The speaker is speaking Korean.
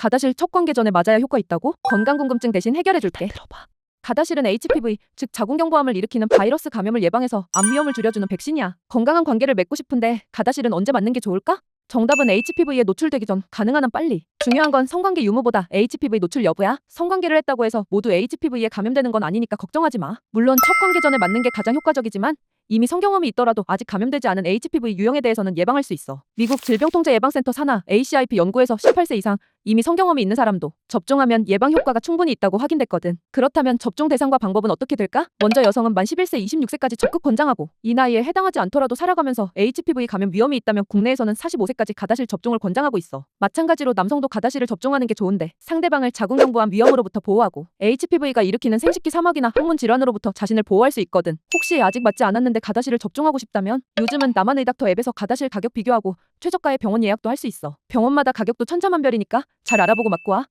가다실 첫 관계 전에 맞아야 효과 있다고? 건강 궁금증 대신 해결해 줄게. 들어봐. 가다실은 HPV, 즉 자궁경부암을 일으키는 바이러스 감염을 예방해서 암 위험을 줄여주는 백신이야. 건강한 관계를 맺고 싶은데 가다실은 언제 맞는 게 좋을까? 정답은 HPV에 노출되기 전 가능한 한 빨리. 중요한 건 성관계 유무보다 HPV 노출 여부야. 성관계를 했다고 해서 모두 HPV에 감염되는 건 아니니까 걱정하지 마. 물론 첫 관계 전에 맞는 게 가장 효과적이지만 이미 성경험이 있더라도 아직 감염되지 않은 HPV 유형에 대해서는 예방할 수 있어. 미국 질병통제예방센터 산하 ACIP 연구에서 18세 이상 이미 성경험이 있는 사람도 접종하면 예방 효과가 충분히 있다고 확인됐거든. 그렇다면 접종 대상과 방법은 어떻게 될까? 먼저 여성은 만 11세 26세까지 적극 권장하고 이 나이에 해당하지 않더라도 살아가면서 HPV 감염 위험이 있다면 국내에서는 45세까지 가다실 접종을 권장하고 있어. 마찬가지로 남성도 가다실을 접종하는 게 좋은데 상대방을 자궁경부암 위험으로부터 보호하고 HPV가 일으키는 생식기 사막이나 항문 질환으로부터 자신을 보호할 수 있거든. 혹시 아직 맞지 않았는데 가다실을 접종하고 싶다면 요즘은 남한의 닥터 앱에서 가다실 가격 비교하고 최저가의 병원 예약도 할 수 있어. 병원마다 가격도 천차만별이니까 잘 알아보고 맞고 와.